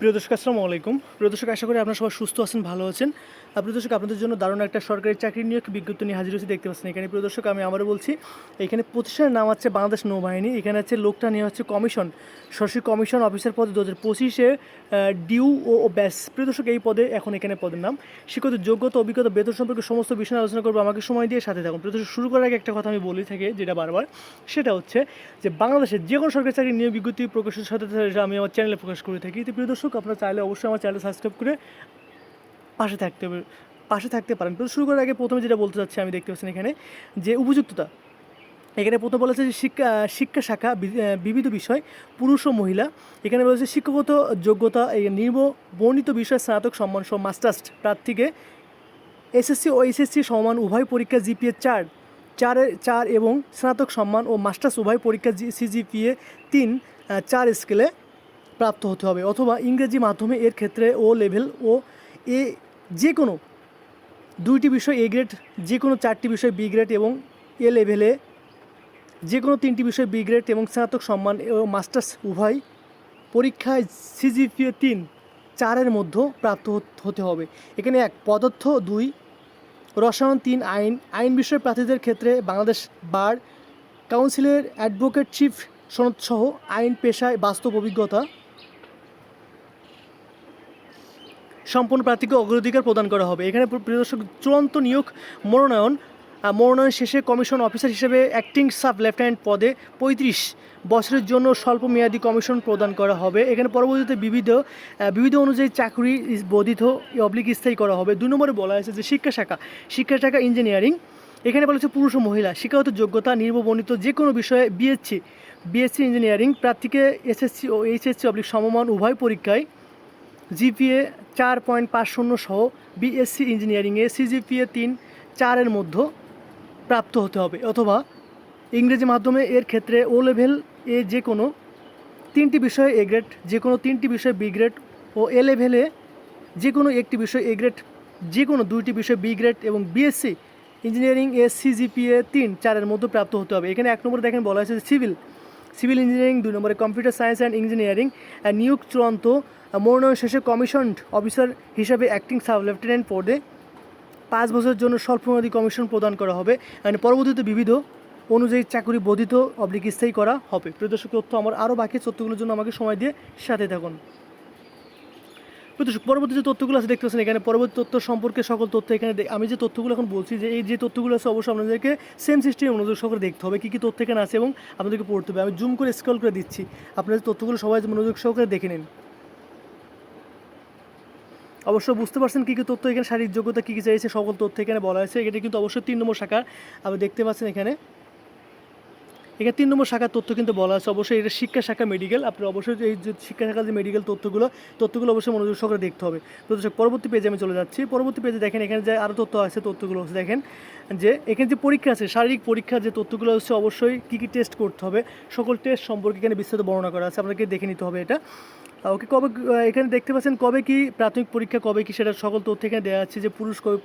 প্রিয় দর্শক, আসসালামু আলাইকুম। প্রিয় দর্শক, আশা করি আপনারা সবাই সুস্থ আছেন, ভালো আছেন। প্রিয় দর্শক, আপনাদের জন্য দারুণ একটা সরকারি চাকরি নিয়োগ বিজ্ঞপ্তি নিয়ে হাজির হয়েছে, দেখতে পাচ্ছেন এখানে। প্রিয় দর্শক, আমি আবারও বলছি, এখানে প্রতিষ্ঠানের নাম হচ্ছে বাংলাদেশ নৌবাহিনী, এখানে হচ্ছে লোকটা নিয়ে হচ্ছে কমিশন সরাসরি কমিশন অফিসার পদে দু হাজার পঁচিশে ডিউ ও ব্যাস। প্রিয় দর্শক, এই পদে এখন এখানে পদের নাম। শিক্ষিত যোগ্যতা, অভিজ্ঞতা, বেতন সম্পর্কে সমস্ত বিষয় আলোচনা করব। আমাকে সময় দিয়ে সাথে থাকুন। প্রিয় দর্শক, শুরু করার আগে একটা কথা আমি বলি থাকি, যেটা বারবার, সেটা হচ্ছে যে বাংলাদেশের যে কোনো সরকারি চাকরি নিয়োগ বিজ্ঞপ্তি প্রকাশের সাথে আমি আমার চ্যানেলে প্রকাশ করে থাকি। তো প্রিয় দর্শক আপনারা চাইলে অবশ্যই আমার চ্যানেল সাবস্ক্রাইব করে পাশে থাকতে পাশে থাকতে পারেন। তো শুরু করার আগে প্রথমে যেটা বলতে চাচ্ছি, আমি দেখতে পাচ্ছেন এখানে যে উপযুক্ততা। এখানে প্রথম বলেছে যে শিক্ষা শিক্ষা শাখা বিবিধ বিষয়, পুরুষ ও মহিলা। এখানে বলেছে শিক্ষাগত যোগ্যতা, এই নির্ম বর্ণিত বিষয়, স্নাতক, সম্মান সহ মাস্টার্স প্রার্থীকে এসএসসি ও এইচএসসি সমান উভয় পরীক্ষা জিপিএ চার, চারে চার এবং স্নাতক, সম্মান ও মাস্টার্স উভয় পরীক্ষা সিজিপিএ তিন চার স্কেলে প্রাপ্ত হতে হবে অথবা ইংরেজি মাধ্যমে এর ক্ষেত্রে ও লেভেল ও এ যে কোনো দুইটি বিষয় এ গ্রেড, যে কোনো চারটি বিষয় বি গ্রেড এবং এ লেভেলে যে কোনো তিনটি বিষয় বি গ্রেড এবং স্নাতক সম্মান ও মাস্টার্স উভয় পরীক্ষায় সিজিপিএ তিন চারের মধ্যে প্রাপ্ত হতে হবে। এখানে এক, পদার্থ দুই, রসায়ন তিন, আইন আইন বিষয় প্রার্থীদের ক্ষেত্রে বাংলাদেশ বার, কাউন্সিলের অ্যাডভোকেট চিফ সনদসহ আইন পেশায় বাস্তব অভিজ্ঞতা সম্পূর্ণ প্রার্থীকে অগ্রাধিকার প্রদান করা হবে। এখানে প্রিয় দর্শক, চূড়ান্ত নিয়োগ, মনোনয়ন মনোনয়ন শেষে কমিশন অফিসার হিসেবে অ্যাক্টিং সাব লেফটেন্যান্ট পদে পঁয়ত্রিশ বছরের জন্য স্বল্প মেয়াদী কমিশন প্রদান করা হবে। এখানে পরবর্তীতে বিবিধ বিবিধ অনুযায়ী চাকরি বর্ধিত অবলিক স্থায়ী করা হবে। দুই নম্বরে বলা হয়েছে যে শিক্ষা শাখা শিক্ষা শাখা ইঞ্জিনিয়ারিং। এখানে বলা হচ্ছে পুরুষ ও মহিলা, শিক্ষাগত যোগ্যতা নির্বর্ণিত যে কোনো বিষয়ে বিএসসি বিএসসি ইঞ্জিনিয়ারিং, প্রার্থীকে এসএসসি ও এইচএসসি অবলিক সমমান উভয় পরীক্ষায় জিপিএ চার পয়েন্ট পাঁচ শূন্য সহ বিএসসি ইঞ্জিনিয়ারিংয়ে সিজিপিএ তিন চারের মধ্যে প্রাপ্ত হতে হবে অথবা ইংরেজি মাধ্যমে এর ক্ষেত্রে ও লেভেল এ যে কোনো তিনটি বিষয়ে এ গ্রেড, যে কোনো তিনটি বিষয় বি গ্রেড ও এ লেভেলে যে কোনো একটি বিষয় এ গ্রেড, যে কোনো দুইটি বিষয় বি গ্রেড এবং বিএসসি ইঞ্জিনিয়ারিং এ সিজিপিএ তিন চারের মধ্যে প্রাপ্ত হতে হবে। এখানে এক নম্বরে দেখেন বলা হয়েছে সিভিল সিভিল ইঞ্জিনিয়ারিং, দুই নম্বরে কম্পিউটার সায়েন্স অ্যান্ড ইঞ্জিনিয়ারিং নিয়োগ চূড়ান্ত মনোনয়ন শেষে কমিশন অফিসার হিসাবে অ্যাক্টিং সাব লেফটেন্যান্ট পদে পাঁচ বছরের জন্য স্বল্পমেয়াদী কমিশন প্রদান করা হবে অ্যান্ড পরবর্তীতে বিবিধ অনুযায়ী চাকরি বর্ধিত অবলিক স্থায়ী করা হবে। প্রিয় দর্শক, তথ্য আমার আরও বাকি তথ্যগুলোর জন্য আমাকে সময় দিয়ে সাথে থাকুন। দর্শক পরবর্তী যে তথ্যগুলো আছে, দেখতে পাচ্ছেন এখানে পরবর্তী তথ্য সম্পর্কে সকল তথ্য এখানে আমি যে তথ্যগুলো এখন বলছি যে এই যে তথ্যগুলো আছে, অবশ্যই আপনাদেরকে সেম সিস্টেমে মনোযোগ সহকারে দেখতে হবে, কী কী তথ্য এখানে আছে এবং আপনাদেরকে পড়তে হবে। আমি জুম করে স্ক্রল করে দিচ্ছি। আপনাদের তথ্যগুলো সবাই মনোযোগ সহকারে দেখে নিন। অবশ্য বুঝতে পারছেন কী কী তথ্য এখানে শারীরিক যোগ্যতা কী কী চাইছে, সকল তথ্য এখানে বলা হয়েছে। এটা কিন্তু অবশ্যই তিন নম্বর শাখা। আপনি দেখতে পাচ্ছেন এখানে। এখানে তিন নম্বর শাখার তথ্য কিন্তু বলা আছে। অবশ্যই এটা শিক্ষা শাখা মেডিকেল আপনি অবশ্যই এই যে শিক্ষা শাখার যে মেডিকেল তথ্যগুলো তথ্যগুলো অবশ্যই মনোযোগ সহকারে দেখতে হবে। তো দর্শক, পরবর্তী পেজে আমি চলে যাচ্ছি। পরবর্তী পেজে দেখেন এখানে যে আরও তথ্য আছে তথ্যগুলো আছে দেখেন যে এখানে যে পরীক্ষা আছে শারীরিক পরীক্ষা যে তথ্যগুলো হচ্ছে অবশ্যই কী কী টেস্ট করতে হবে সকল টেস্ট সম্পর্কে এখানে বিস্তারিত বর্ণনা করা আছে। আপনাকে দেখে নিতে হবে এটা। ওকে কবে এখানে দেখতে পাচ্ছেন কবে কি প্রাথমিক পরীক্ষা, কবে কি সেটা সকল তথ্য এখানে দেওয়া যাচ্ছে যে পুরুষ কবে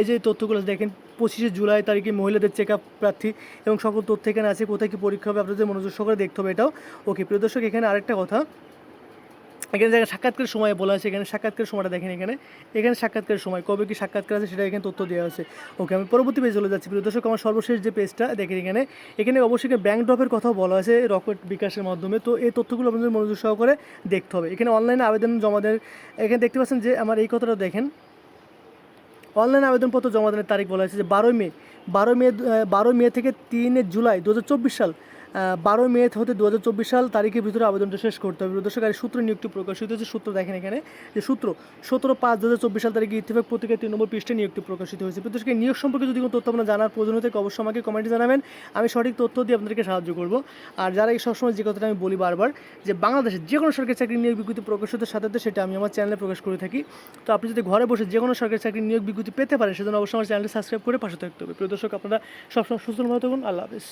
এই যে তথ্যগুলো দেখেন, পঁচিশে জুলাই তারিখে মহিলাদের চেক আপ প্রার্থী এবং সকল তথ্য এখানে আছে, কোথায় কি পরীক্ষা হবে, আপনাদের মনোযোগ সহকারে দেখতে হবে এটাও। ওকে প্রিয় দর্শক, এখানে আরেকটা কথা। এখানে জায়গায় সাক্ষাৎকারের সময় বলা আছে এখানে সাক্ষাৎকারের সময়টা দেখেন এখানে। এখানে সাক্ষাৎকারের সময়, কবে কি সাক্ষাৎকার আছে সেটা এখানে তথ্য দেওয়া আছে ওকে, আমি পরবর্তী পেজে চলে যাচ্ছি। প্রিয় দর্শক, আমার সর্বশেষ যে পেজটা দেখেন এখানে এখানে অবশ্যই ব্যাংক ড্রপের কথাও বলা আছে রকেট বিকাশের মাধ্যমে। তো এই তথ্যগুলো আপনাদের মনোযোগ সহকারে দেখতে হবে। এখানে অনলাইনে আবেদন জমা দেন এখানে দেখতে পাচ্ছেন যে আমার এই কথাটা দেখেন। অনলাইন আবেদনপত্র জমা দেওয়ার তারিখ বলা হয়েছে যে বারোই মে বারো মে বারো মে থেকে তিন জুলাই দু হাজার চব্বিশ সাল। বারো মে হতে দু হাজার চব্বিশ সাল তারিখের ভিতরে আবেদনটা শেষ করতে হবে। দর্শক, আর সূত্র নিয়োগটি প্রকাশিত হয়েছে। সূত্র দেখেন এখানে যে সূত্র, সতেরো পাঁচ দু সাল তারিখে ইত্তেফাক পত্রিকায় তিন নম্বর পৃষ্ঠে নিয়োগটি প্রকাশিত হয়েছে। দর্শক নিয়োগ সম্পর্কে যদি কোনো তথ্য আপনার জানার প্রয়োজন থাকে, অবশ্যই আমাকে কমেন্টে জানাবেন। আমি সঠিক তথ্য দিয়ে আপনাদেরকে সাহায্য করব। আর যারা এই সবসময় যে কথাটা আমি বলি বারবার, যে বাংলাদেশের যে কোনো সরকারি চাকরি নিয়োগ বিজ্ঞপ্তি প্রকাশিত সাথে সাথে সেটা আমি আমার চ্যানেলে প্রকাশ করে থাকি। তো আপনি যদি ঘরে বসে যে কোনো সরকারি চাকরি নিয়োগ বিজ্ঞপ্তি পেতে পারেন, সেজন্য অবশ্যই আমার চ্যানেলটি সাবস্ক্রাইব করে পাশে থাকতে হবে। প্রিয় দর্শক, আপনারা সবসময় সুস্থ ভালো থাকুন। আল্লাহ হাফিজ।